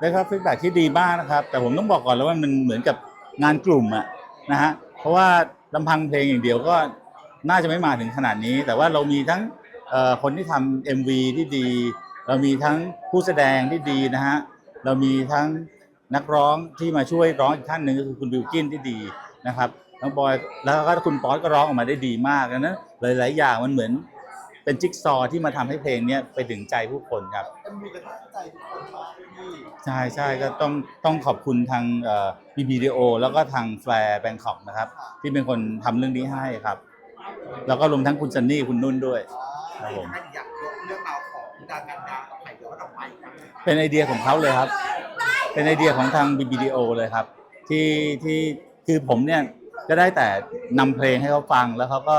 ได้รับฟีดแบ็ที่ดีมากนะครับ แต่ผมต้องบอกก่อนแล้วว่ามันเหมือนกับงานกลุ่มอะนะฮะเพราะว่าลำพังเพลงอย่างเดียวก็น่าจะไม่มาถึงขนาดนี้ แต่ว่าเรามีทั้งคนที่ทำ MV ที่ดี เรามีทั้งผู้แสดงที่ดีนะฮะเรามีทั้งนักร้องที่มาช่วยร้องอีกท่านหนึ่งก็คือคุณบิวกินที่ดีนะครับน้องบอยแล้วก็คุณป๊อตก็ร้องออกมาได้ดีมากดังนั้นหลาย ๆ อย่างมันเหมือน เป็นจิ๊กซอว์ที่มาทำให้เพลงเนี้ยไปถึงใจผู้คนครับ มันมีกระทั่งใจทุกคนมากที่ใช่ใช่ก็ต้องต้องขอบคุณทางบีบีดีโอ แล้วก็ทางแฟร์แบงคอกนะครับ ที่เป็นคนทำเรื่องนี้ให้ครับ แล้วก็รวมทั้งคุณซันนี่คุณนุ่นด้วย ครับผม ท่านอยากยกเรื่องราวของดากันดากับไผ่ย้อนออกไปครับเป็นไอเดียของเขาเลยครับ เป็นไอเดียของทาง BBDO เลยครับ ที่ที่คือผมเนี่ยก็ได้แต่นำเพลงให้เขาฟังแล้วเขาก็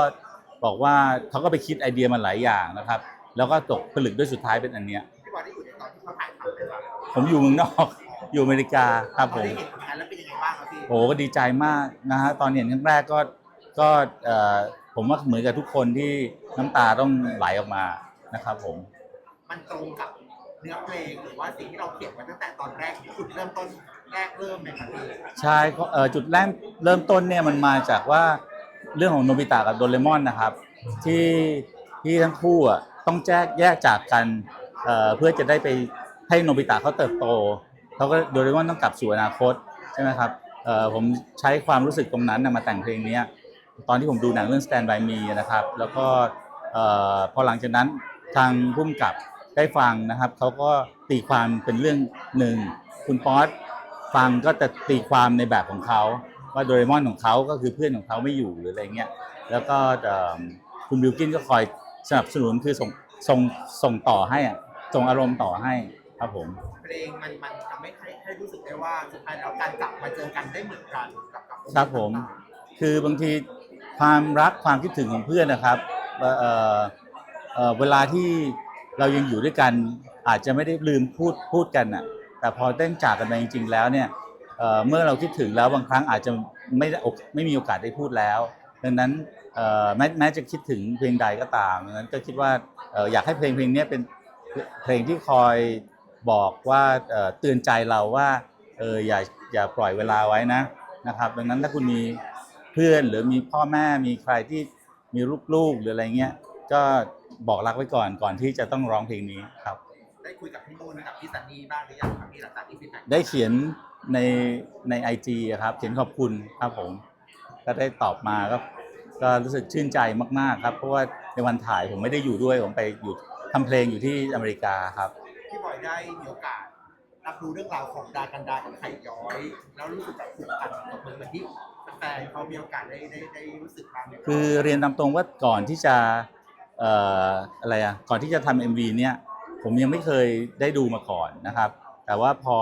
บอกว่าเขาก็ไปคิดไอเดียมาหลายอย่างนะครับ แล้วก็ตกผลึกด้วยสุดท้ายเป็นอันเนี้ยพี่บอยได้อยู่ในตอนที่เขาถ่ายทำเลยครับผมอยู่เมืองนอก อยู่อเมริกาครับผมได้เห็นผลงานแล้วเป็นยังไงบ้างครับพี่โอ้ก็ดีใจมากนะฮะตอนเห็นครั้งแรกก็ก็เอ่อผมว่าเหมือนกับทุกคนที่น้ำตาต้องไหลออกมานะครับผมมันตรงกับเนื้อเพลงหรือว่าสิ่งที่เราเขียนไว้ตั้งแต่ตอนแรกจุดเริ่มต้นแรกเริ่มเลยครับพี่ใช่ก็เอ่อจุดแรกเริ่มต้นเนี่ยมันมาจากว่า เรื่องของโนบิตะกับโดเรมอนนะครับ ที่ที่ทั้งคู่อะต้องแยกแยกจากกันเอ่อเพื่อจะได้ไปให้โนบิตะเขาเติบโตเขาก็โดเรมอนต้องกลับสู่อนาคตใช่ไหมครับเอ่อผมใช้ความรู้สึกตรงนั้นนะมาแต่งเพลงนี้ตอนที่ผมดูหนังเรื่อง Stand by Me นะครับ แล้วก็เอ่อพอหลังจากนั้นทางพุ่มกับได้ฟังนะครับเขาก็ตีความเป็นเรื่องหนึ่งคุณป๊อตฟังก็จะตีความในแบบของเขา ว่าโดเรมอนของเขาก็คือเพื่อนของเขาไม่อยู่หรืออะไรเงี้ยแล้วก็เอิ่มคุณบิวกินก็คอยสนับสนุนคือส่งส่งส่งต่อให้อะส่งอารมณ์ต่อให้ครับผมเพลงมันมันทำให้ให้ให้รู้สึกได้ว่าสุดท้ายแล้วการกลับมาเจอกันได้เหมือนกันกับกับครับผม คือบางทีความรักความคิดถึงของเพื่อนนะครับเอ่อเอ่อเอ่อเวลาที่เรายังอยู่ด้วยกันอาจจะไม่ได้ลืมพูดพูดกันน่ะแต่พอเต้นจากกันไปจริง ๆ แล้วเนี่ย เอ่อเมื่อเราคิดถึงแล้วบางครั้งอาจจะไม่ได้โอกไม่มีโอกาสได้พูดแล้ว ดังนั้นเอ่อแม้แม้จะคิดถึงเพลงใดก็ตามดังนั้นก็คิดว่าเอ่ออยากให้เพลงเพลงนี้เป็นเพลงที่คอยบอกว่าเอ่อเตือนใจเราว่าเอออย่าอย่าปล่อยเวลาไว้นะนะครับ ดังนั้นถ้าคุณมีเพื่อนหรือมีพ่อแม่มีใครที่มีลูกๆหรืออะไรเงี้ยก็บอกรักไว้ก่อนก่อนที่จะต้องร้องเพลงนี้ครับ ได้คุยกับพี่นุ่นกับพี่ซันนี่บ้างหรือยังครับพี่หลังจากที่ฟีดแบ็กได้เขียน ในในไอจีครับเขียนขอบคุณครับผม ก็ได้ตอบมาก็ก็รู้สึกชื่นใจมากๆครับ เพราะว่าในวันถ่ายผมไม่ได้อยู่ด้วยผมไปอยู่ทำเพลงอยู่ที่อเมริกาครับพี่บอยได้มีโอกาสรับรู้เรื่องราวของดากันดากับไข่ย้อย แล้วรู้สึกแบบผูกพันกับมือเหมือนที่แฟนๆเขามีโอกาสได้ได้ได้รู้สึกบ้างไหมรับคือเรียนตามตรงว่าก่อนที่จะเอ่ออะไรอะก่อนที่จะทำ MV เนี่ยผมยังไม่เคยได้ดูมาก่อนนะครับ แต่ว่าพอ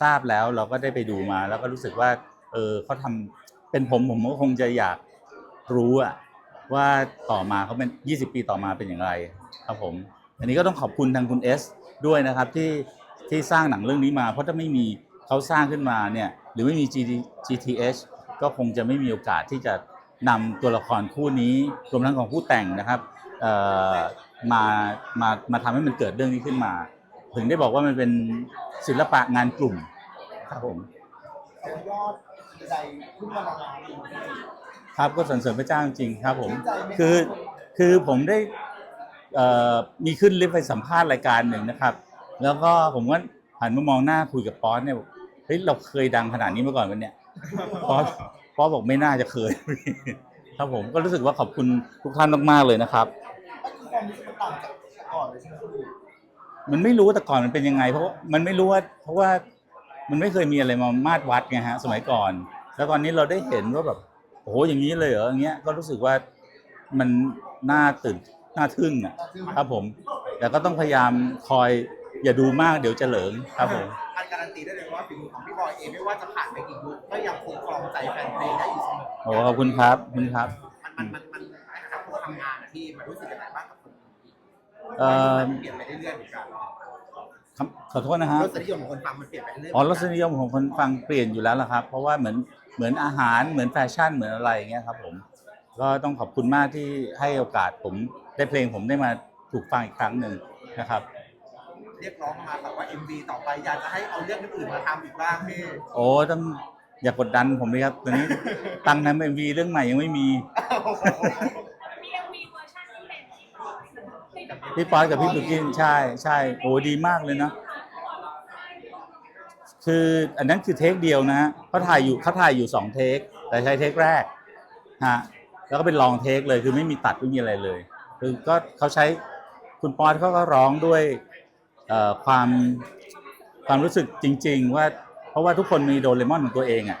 ทราบแล้วเราก็ได้ไปดูมา แล้วก็รู้สึกว่า เออเขาทำเป็นผมผมก็คงจะอยากรู้อะว่าต่อมาเขาเป็น20 ปีต่อมาเป็นอย่างไรครับผม อันนี้ก็ต้องขอบคุณทางคุณเอสด้วยนะครับที่ที่สร้างหนังเรื่องนี้มา เพราะถ้าไม่มีเขาสร้างขึ้นมาเนี่ยหรือไม่มี GTH ก็คงจะไม่มีโอกาสที่จะนำตัวละครคู่นี้รวมทั้งของผู้แต่งนะครับเอ่อมามามาทำให้มันเกิดเรื่องนี้ขึ้นมา ถึงได้บอกว่ามันเป็นศิลปะงานกลุ่มครับผมยอดใดขึ้นมาละลายครับก็สรรเสริญพระเจ้าจริงๆครับผมชื่นใจไหมคือคือผมได้เอ่อมีขึ้นลิฟต์ไปสัมภาษณ์รายการหนึ่งนะครับ แล้วก็ผมก็หันมามองหน้าคุยกับป๊อตเนี่ยบอกเฮ้ยเราเคยดังขนาดนี้มาก่อนวันเนี่ยป๊อตป๊อตบอกไม่น่าจะเคย ครับผมก็รู้สึกว่าขอบคุณทุกท่านมากๆเลยนะครับก็คือความรู้สึกมันต่างจากก่อนเลยใช่ไหมพี่ มันไม่รู้ว่าแต่ก่อนมันเป็นยังไง เพราะว่ามันไม่รู้ว่าเพราะว่ามันไม่เคยมีอะไรมามาดวัดไงฮะ สมัยก่อน แล้วตอนนี้เราได้เห็นว่าแบบโอ้โหอย่างนี้เลยเหรออย่างเงี้ยก็รู้สึกว่ามันน่าตื่นน่าทึ่งอะครับผมแต่ก็ต้องพยายามคอยอย่าดูมากเดี๋ยวจะเหลิงครับผมการการันตีได้เลยว่าฝีมือของพี่บอยเองไม่ว่าจะผ่านไปกี่ยุคก็ยังคงครองใจแฟนเพลงได้อยู่เสมอโอ้ขอบคุณครับขอบคุณครับ มันมันมันมันนะครับพวกทำงานอะที่มันรู้สึกยังไงบ้างกับผม เอ่อเปลี่ยนไปเรื่อยๆเหมือนกันครับขอโทษนะฮะรสนิยมของคนฟังมันเปลี่ยนไปเรื่อยๆอ๋อรสนิยมของคนฟังเปลี่ยนอยู่แล้วล่ะครับ เพราะว่าเหมือนเหมือนอาหารเหมือนแฟชั่นเหมือนอะไรอย่างเงี้ยครับผมก็ต้องขอบคุณมากที่ให้โอกาสผมได้เพลงผมได้มาถูกฟังอีกครั้งหนึ่งนะครับ เรียกร้องมาแบบว่า MV ต่อไปอยากจะให้เอาเรื่องอื่นๆมาทำอีกบ้างพี่โอ้ต้องอย่ากดดันผมเลยครับตอนนี้ ตังค์นั้นเอ็มวีเรื่องใหม่ยังไม่มีมีเอ็มวีเวอร์ชันที่เป็นที่พอสที่แบบ พี่ป๊อตกับพี่ตุกินใช่ใช่โอ้ดีมากเลยนะ คืออันนั้นคือเทคเดียวนะฮะเขาถ่ายอยู่เขาถ่ายอยู่สองเทค แต่ใช้เทคแรกฮะแล้วก็เป็นลองเทคเลยคือไม่มีตัดไม่มีอะไรเลย คือก็เขาใช้คุณป๊อตเขาก็ร้องด้วยความความรู้สึกจริง ๆ ว่าเพราะว่าทุกคนมีโดเรมอนของตัวเองอะ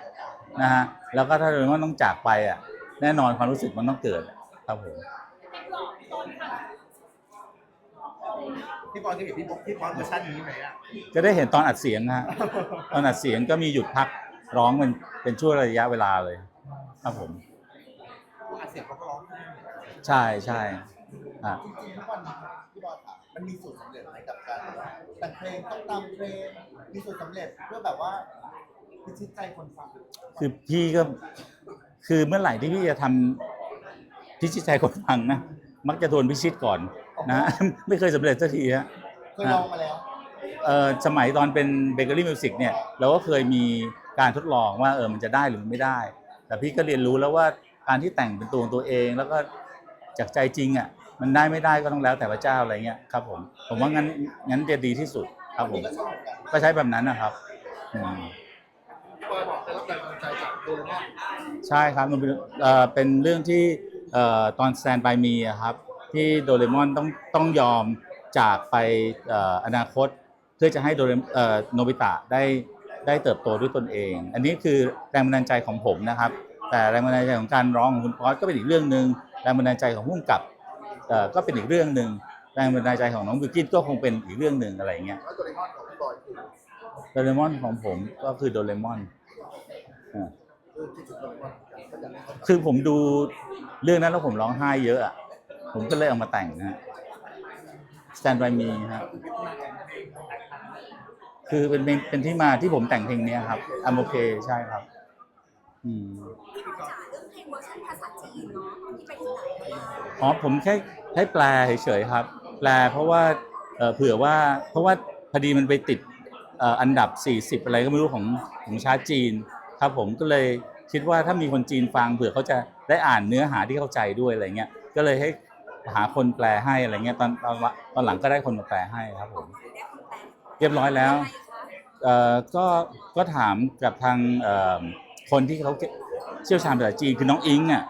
นะฮะแล้วก็ถ้าโดเรมอนต้องจากไปอะแน่นอนความรู้สึกมันต้องเกิดครับผม หลอกต้นค่ะ พี่บอลเคยเห็นพี่บอลพี่บอลเวอร์ชันนี้ไหมอะจะได้เห็นตอนอัดเสียงนะฮะตอนอัดเสียงก็มีหยุดพักร้องเป็นเป็นช่วงระยะเวลาเลย ครับผม อัดเสียงเขาก็ร้องไห้ใช่ใช่อะจริงๆทุกวันนี้พี่บอลค่ะมันมีสูตรสำเร็จไหมกับการแต่งเพลงต้องตามเพลงมีสูตรสำเร็จเพื่อแบบว่าพิชิตใจคนฟังคือพี่ก็คือเมื่อไหร่ที่พี่จะทำพิชิตใจคนฟังนะมักจะโดนพิชิตก่อน นะ ไม่เคยสำเร็จสักทีฮะ เคยลองมาแล้ว เอ่อสมัยตอนเป็นเบเกอรี่มิวสิกเนี่ยเราก็เคยมีการทดลองว่าเออมันจะได้หรือมันไม่ได้ แต่พี่ก็เรียนรู้แล้วว่าการที่แต่งเป็นตัวของตัวเอง แล้วก็จากใจจริงอะมันได้ไม่ได้ก็ต้องแล้วแต่พระเจ้าอะไรเงี้ยครับผมผมว่างั้นงั้นจะดีที่สุดครับผมก็ชอบเหมือนกันก็ใช้แบบนั้นนะครับอืมพี่บอยบอกได้รับแรงบันดาลใจจากโดเรมอนใช่ครับมันเป็นเอ่อเป็นเรื่องที่เอ่อตอน Stand by Me อะครับ ที่โดเรมอนต้องต้องยอมจากไปเอ่ออนาคต เพื่อจะให้โดเรมเอ่อโนบิตะได้ได้เติบโตด้วยตนเอง อันนี้คือแรงบันดาลใจของผมนะครับ แต่แรงบันดาลใจของการร้องของคุณพอสก็เป็นอีกเรื่องหนึ่งแรงบันดาลใจของผู้กำกับเอ่อก็เป็นอีกเรื่องหนึ่งแรงบันดาลใจของน้องบิวกินก็คงเป็นอีกเรื่องหนึ่งอะไรอย่างเงี้ยแล้วโดเรมอนของพี่บอยคือโดเรมอนของผมก็คือโดเรมอนอ่าคือคิดถึงโดเรมอนเหมือนกันก็อยากให้เขาคือผมดูเรื่องนั้นแล้วผมร้องไห้เยอะอะ ผมก็เลยเอามาแต่งนะฮะ Stand by me ฮะคือเป็นเป็นเป็นที่มาที่ผมแต่งเพลงเนี้ยครับอัมโอเคใช่ครับ อืม พี่บอยจ๋าเรื่องเพลงเวอร์ชันภาษาจีนเนาะตอนที่ไปถึงไหนแล้วบ้างอ๋อผมแค่ให้แปลเฉยๆครับ แปลเพราะว่าเอ่อเผื่อว่าเพราะว่าพอดีมันไปติดเอ่ออันดับ 40 อะไรก็ไม่รู้ของของชาติจีน ครับผมก็เลยคิดว่าถ้ามีคนจีนฟังเผื่อเขาจะได้อ่านเนื้อหาที่เข้าใจด้วยอะไรเงี้ยก็เลยให้ หาคนแปลให้อะไรเงี้ยตอนตอนตอนหลังก็ได้คนมาแปลให้ครับผมได้คนแปลเรียบร้อยแล้วยังไงคะเอ่อก็ก็ถามกับทางเอ่อคนที่เขาเชี่ยวชาญภาษาจีนคือน้องอิงอะ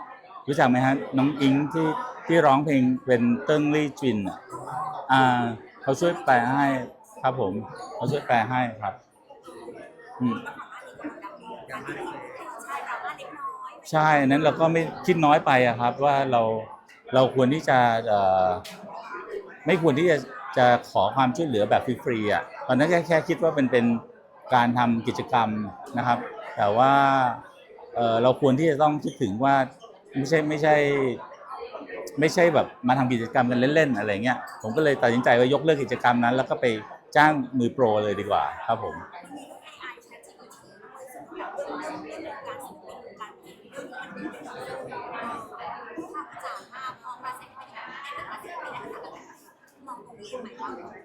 รู้จักไหมฮะน้องอิงที่ที่ร้องเพลงเป็นเติ้งลี่จินอะอ่าเขาช่วยแปลให้ครับผมเขาช่วยแปลให้ครับอืมการที่มีใช่ดราม่าเล็กน้อยใช่อันนั้นเราก็ไม่คิดน้อยไปอะครับ ว่าเรา เราควรที่จะไม่ควรที่จะจะขอความช่วยเหลือแบบฟรีๆอะตอนนั้นแค่แค่คิดว่าเป็นเป็นการทำกิจกรรมนะครับ แต่ว่าเเราควรที่จะต้องคิดถึงว่าไม่ใช่ไม่ใช่ ไม่ใช่แบบมาทำกิจกรรมกันเล่นๆอะไรเงี้ยผมก็เลยตัดสินใจว่ายกเลิกกิจกรรมนั้น แล้วก็ไปจ้างมือโปรเลยดีกว่าครับผม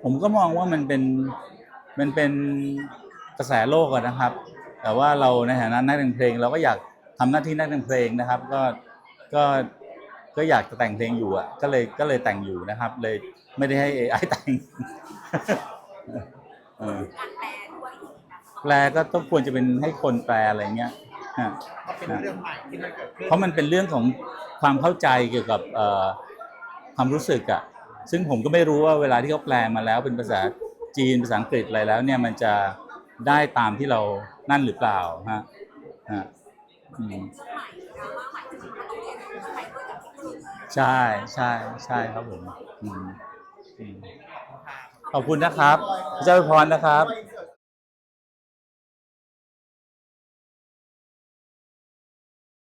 ผมก็มองว่ามันเป็นมันเป็นกระแสโลกอะนะครับ แต่ว่าเราในฐานะนักแต่งเพลง เราก็อยากทำหน้าที่นักแต่งเพลงนะครับ ก็ก็ก็อยากจะแต่งเพลงอยู่อะก็เลยก็เลยแต่งอยู่นะครับ เลยไม่ได้ให้ AI แต่งเออการแปลด้วยอีกนะแปลก็ต้องควรจะเป็นให้คนแปลอะไรเงี้ยฮะก็เป็นเรื่องใหม่ที่มันเกิดขึ้นเพราะมันเป็นเรื่องของความเข้าใจเกี่ยวกับเอ่อความรู้สึกอะ ซึ่งผมก็ไม่รู้ว่าเวลาที่เขาแปลมาแล้วเป็นภาษาจีนภาษาอังกฤษอะไรแล้วเนี่ยมันจะได้ตามที่เรานั่นหรือเปล่าฮะฮะอืมใหม่ดราใช่ใช่ใช่ครับผมอืมอืมขอบคุณนะครับพระเจ้าอวยพรนะครับ